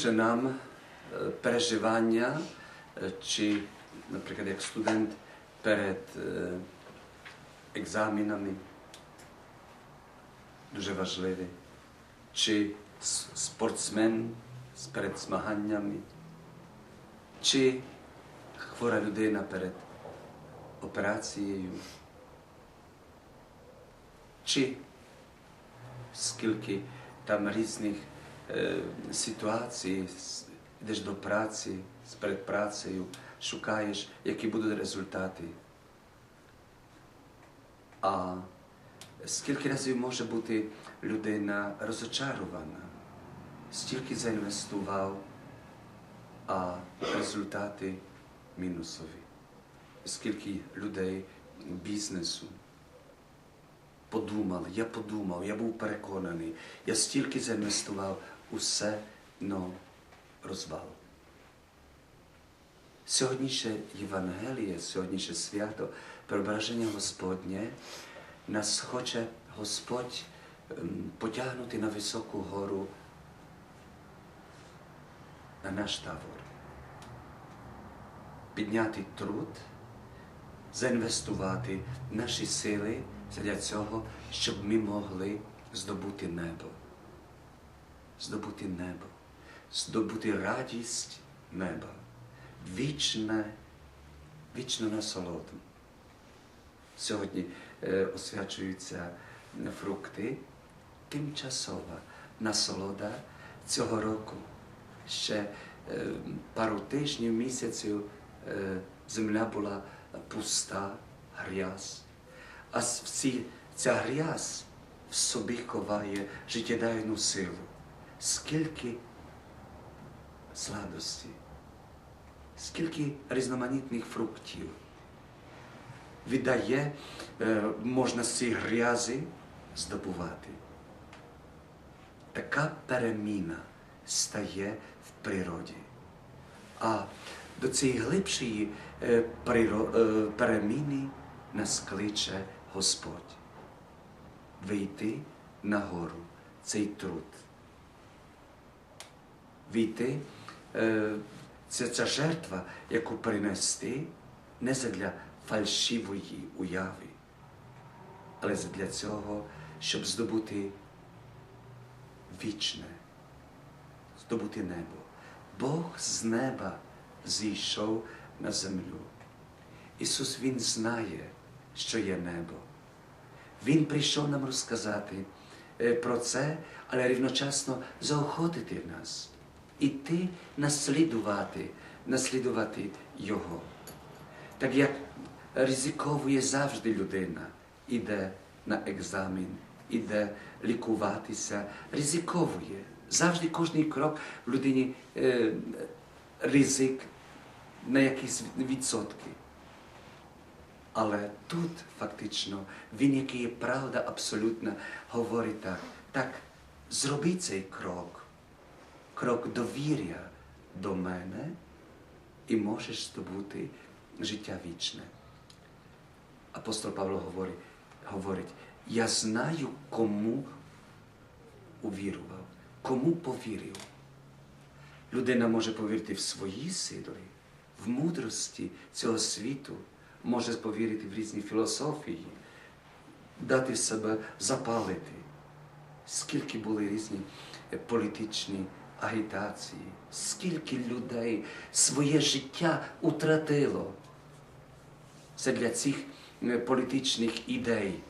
чуже нам е, переживання, е, чи, наприклад, як студент перед е, екзаменами, дуже с- спортсмен з- перед змаганнями, чи хвора людина перед операцією, чи скільки там різних е, ситуацій, с- йдеш до праці, перед працею, шукаєш, які будуть результати. А скільки разів може бути людина розочарована, стільки заінвестував, а результати мінусові. Скільки людей бізнесу подумали, я подумав, я був переконаний, я стільки заінвестував усе, но розвал. Сьогоднішнє Євангеліє, сьогоднішнє свято, преображення Господнє, нас хоче Господь ем, потягнути на високу гору, на наш табор, підняти труд, заінвестувати наші сили для цього, щоб ми могли здобути небо. Здобути небо, здобути радість неба, вічне, вічну насолоду. Сьогодні е, освячуються фрукти, тимчасова насолода цього року. Ще е, пару тижнів, місяців е, земля була пуста, грязь. А всі, ця грязь в собі ховає життєдайну силу. Скільки сладості, скільки різноманітних фруктів віддає, е, можна з цієї грязі здобувати. Така переміна стає в природі. А до цієї глибшої е, е, переміни нас кличе Господь. Вийти на гору, цей труд. Війти, е, це ця жертва, яку принести не задля фальшивої уяви, але для цього, щоб здобути вічне, здобути небо. Бог з неба зійшов на землю. Ісус Він знає, що є небо. Він прийшов нам розказати е, про це, але рівночасно заохотити нас, іти наслідувати, наслідувати Його. Так як ризиковує завжди людина, іде на екзамен, іде лікуватися, ризиковує. Завжди кожний крок в людині е, ризик на якісь відсотки. Але тут фактично він, який є правда абсолютна, говорить так, так, зроби цей крок, крок довір'я до мене, і можеш здобути життя вічне. Апостол Павло говорить, говорить, я знаю, кому увірував, кому повірив. Людина може повірити в свої сили, в мудрості цього світу, може повірити в різні філософії, дати себе запалити. Скільки були різні е, політичні агітації, скільки людей своє життя утратило. Це для цих е, політичних ідей,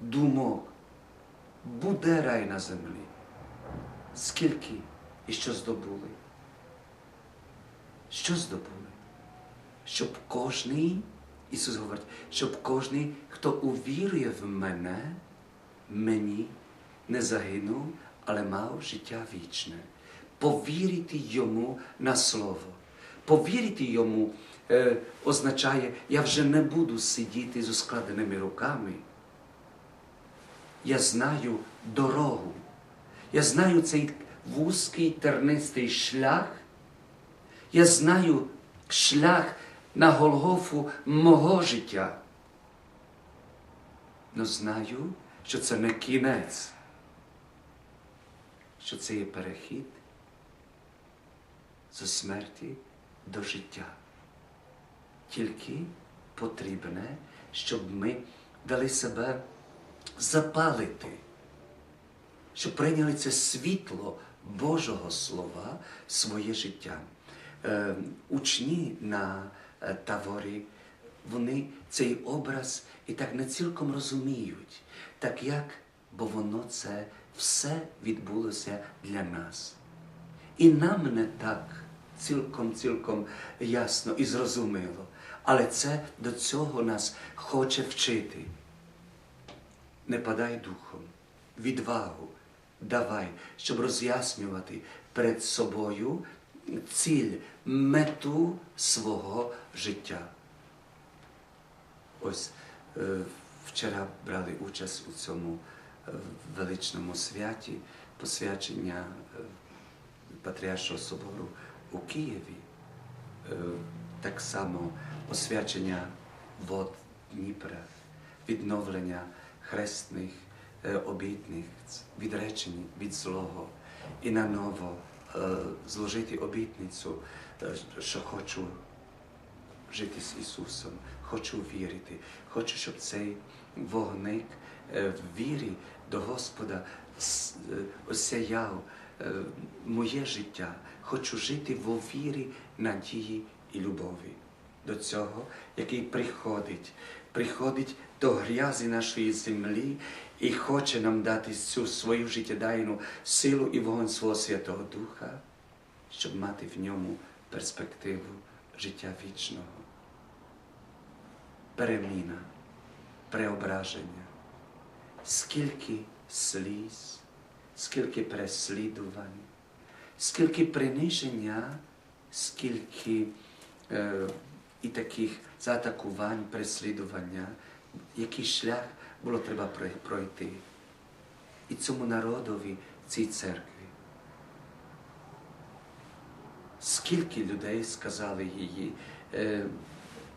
думок. Буде рай на землі. Скільки і що здобули? Що здобули? Щоб кожний, Ісус говорить, щоб кожний, хто увірує в мене, мені не загинув, але мав життя вічне. Повірити йому на слово. Повірити йому е, означає, я вже не буду сидіти з складеними руками. Я знаю дорогу. Я знаю цей вузький тернистий шлях. Я знаю шлях на Голгофу мого життя. Но знаю, що це не кінець, що це є перехід зі смерті до життя. Тільки потрібне, щоб ми дали себе запалити, щоб прийняли це світло Божого Слова в своє життя. Е, учні на е, таворі, вони цей образ і так не цілком розуміють, так як, бо воно це все відбулося для нас. І нам не так цілком, цілком ясно і зрозуміло. Але це до цього нас хоче вчити. Не подай духом, відвагу давай, щоб роз'яснювати перед собою ціль, мету свого життя. Ось е, вчора брали участь у цьому е, величному святі посвячення е, Патріаршого собору у Києві. Е, так само освячення вод Дніпра, відновлення хресних е, обітниць, відречень від злого і наново е, зложити обітницю, що хочу жити з Ісусом, хочу вірити, хочу, щоб цей вогник в вірі до Господа осяяв моє життя. Хочу жити в вірі, надії і любові до цього, який приходить, приходить до грязі нашої землі і хоче нам дати цю свою життєдайну силу і вогонь свого Святого Духа, щоб мати в ньому перспективу життя вічного. Переміна, преображення, скільки сліз, скільки переслідувань, скільки приниження, скільки е, і таких заатакувань, переслідування, який шлях було треба пройти. І цьому народові, цій церкві. Скільки людей сказали її, е,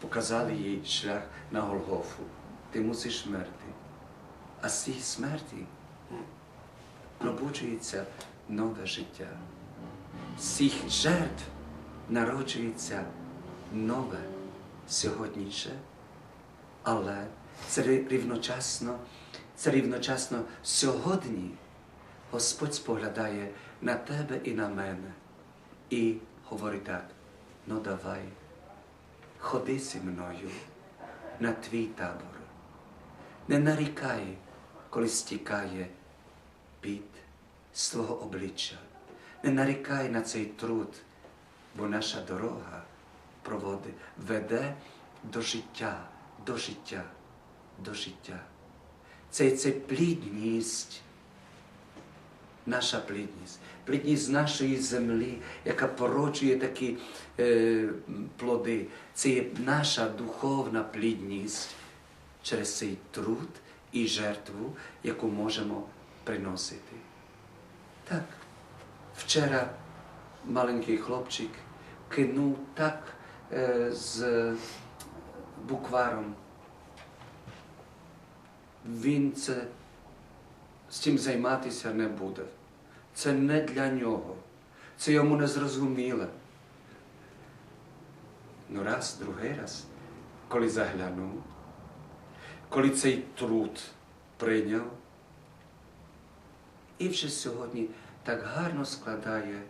показали їй шлях на Голгофу. Ти мусиш мерти. А з цієї смерті пробуджується нове життя. Цих жертв народжується нове сьогодніше, але це рівночасно, це рівночасно сьогодні Господь споглядає на тебе і на мене і говорить так, ну давай, ходи зі мною на твій табор. Не нарікай, коли стікає під з твого обличчя. Не нарікай на цей труд, бо наша дорога проводить, веде до життя, до життя, до життя. Це, це плідність, наша плідність, плідність нашої землі, яка породжує такі е, плоди. Це є наша духовна плідність через цей труд і жертву, яку можемо приносити. Так, вчора маленький хлопчик кинув так е, з букваром. Він це з цим займатися не буде. Це не для нього. Це йому не зрозуміло. Ну раз, другий раз, коли заглянув, коли цей труд прийняв, і вже сьогодні так гарно складає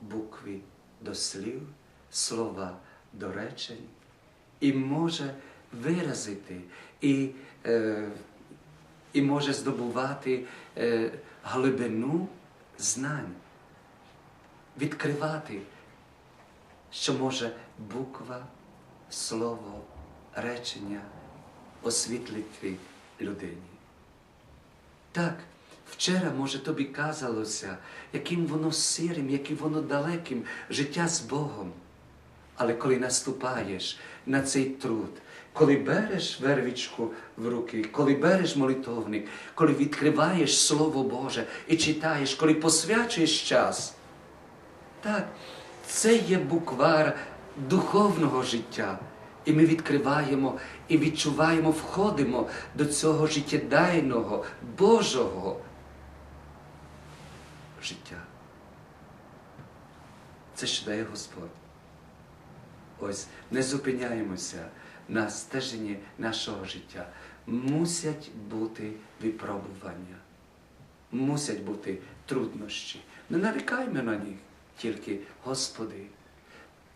букви до слів, слова до речень, і може виразити, і, е, і може здобувати е, глибину знань, відкривати, що може буква, слово, речення освітлити людині. Так, вчора, може, тобі казалося, яким воно сирим, яким воно далеким, життя з Богом. Але коли наступаєш на цей труд, коли береш вервічку в руки, коли береш молитовник, коли відкриваєш Слово Боже і читаєш, коли посвячуєш час, так, це є буквар духовного життя. І ми відкриваємо і відчуваємо, входимо до цього життєдайного, Божого життя. Це що дає Господь. Ось не зупиняємося на стеженні нашого життя. Мусять бути випробування, мусять бути труднощі. Не нарікаймо на них, тільки, Господи,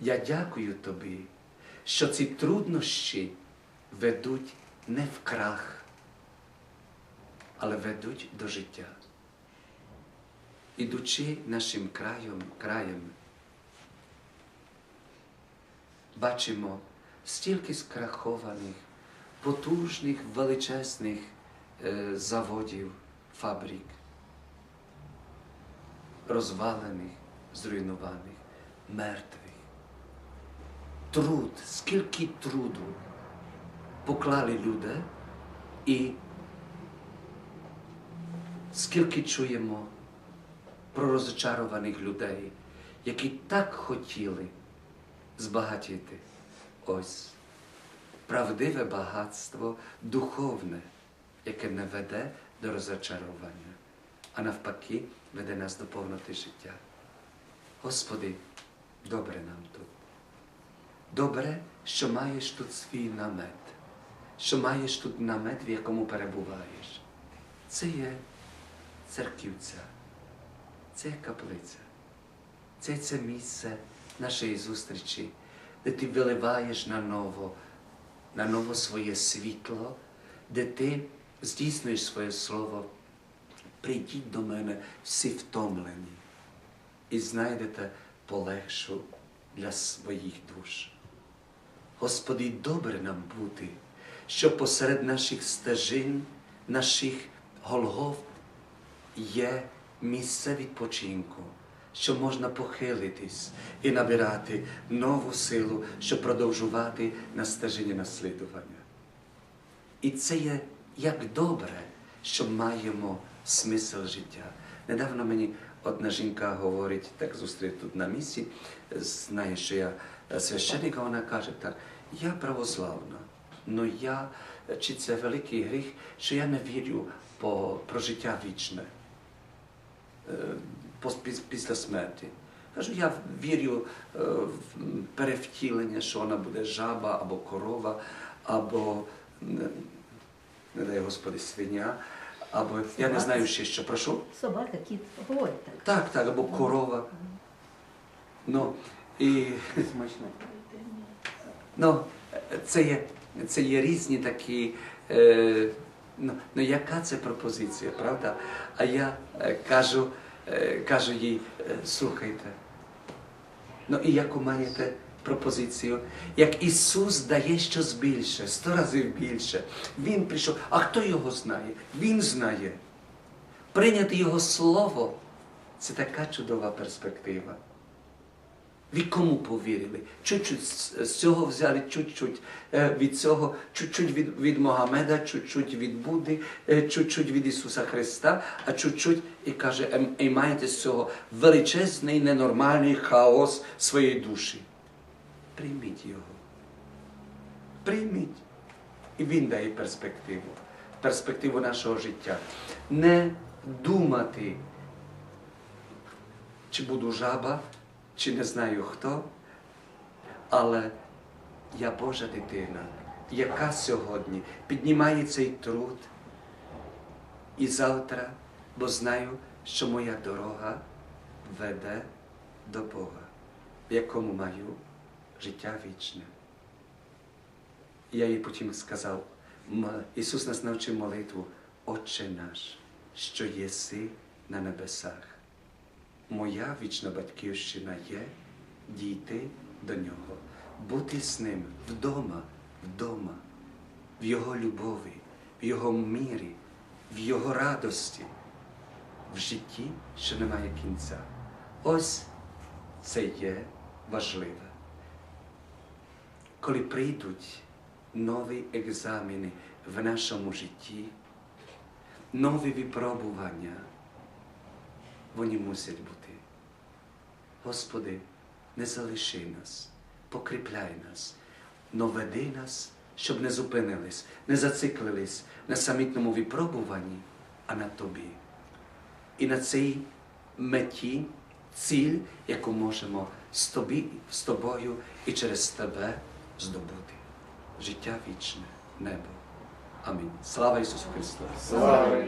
я дякую Тобі, що ці труднощі ведуть не в крах, але ведуть до життя. Ідучи нашим краєм, краєм, бачимо стільки скрахованих, потужних, величезних е, заводів, фабрик, розвалених, зруйнованих, мертвих. Труд, скільки труду поклали люди і скільки чуємо про розчарованих людей, які так хотіли збагатіти. Ось правдиве багатство духовне, яке не веде до розчарування, а навпаки веде нас до повноти життя. Господи, добре нам тут. Добре, що маєш тут свій намет, що маєш тут намет, в якому перебуваєш. Це є церківця, це каплиця, це це місце нашої зустрічі, де ти виливаєш на ново, на ново своє світло, де ти здійснюєш своє слово. Прийдіть до мене всі втомлені і знайдете полегшу для своїх душ. Господи, добре нам бути, що посеред наших стежин, наших голгов є місце відпочинку, що можна похилитись і набирати нову силу, щоб продовжувати на стежині наслідування. І це є як добре, що маємо смисл життя. Недавно мені одна жінка говорить, так зустрів тут на місці, знає, що я священник, вона каже так, я православна, але я, чи це великий гріх, що я не вірю про життя вічне після смерті. Кажу, я вірю е, в перевтілення, що вона буде жаба або корова, або, не, дай Господи, свиня, або я не знаю ще що. Прошу? Собака, кіт, говорить так. Так, так, або корова. Ну, і Смачно. ну, це, є, це є різні такі. Е, ну, ну, яка це пропозиція, правда? А я е, кажу, е, кажу їй, е, слухайте. Ну і яку маєте пропозицію? Як Ісус дає щось більше, сто разів більше. Він прийшов. А хто його знає? Він знає. Прийняти Його Слово це така чудова перспектива. Ви кому повірили? Чуть-чуть з з цього взяли, чуть-чуть е, від цього, чуть-чуть від, від Могамеда, чуть-чуть від Будди, е, чуть-чуть від Ісуса Христа, а чуть-чуть і каже, «Ем, і маєте з цього величезний, ненормальний хаос своєї душі. Прийміть його. Прийміть. І Він дає перспективу, перспективу нашого життя. Не думати, чи буду жаба, чи не знаю хто, але я Божа дитина, яка сьогодні піднімає цей труд і завтра, бо знаю, що моя дорога веде до Бога, в якому маю життя вічне. Я їй потім сказав, Ісус нас навчив молитву, Отче наш, що єси на небесах. Моя вічна батьківщина є дійти до нього, бути з ним вдома, вдома, в Його любові, в Його мірі, в Його радості, в житті, що немає кінця. Ось це є важливе. Коли прийдуть нові екзамени в нашому житті, нові випробування, вони мусять бути. Господи, не залиши нас, покріпляй нас, но веди нас, щоб не зупинились, не зациклились на самітному випробуванні, а на Тобі. І на цій меті, ціль, яку можемо з, тобі, з тобою і через тебе здобути життя вічне, небо. Амінь. Слава Ісусу Христу! Слава!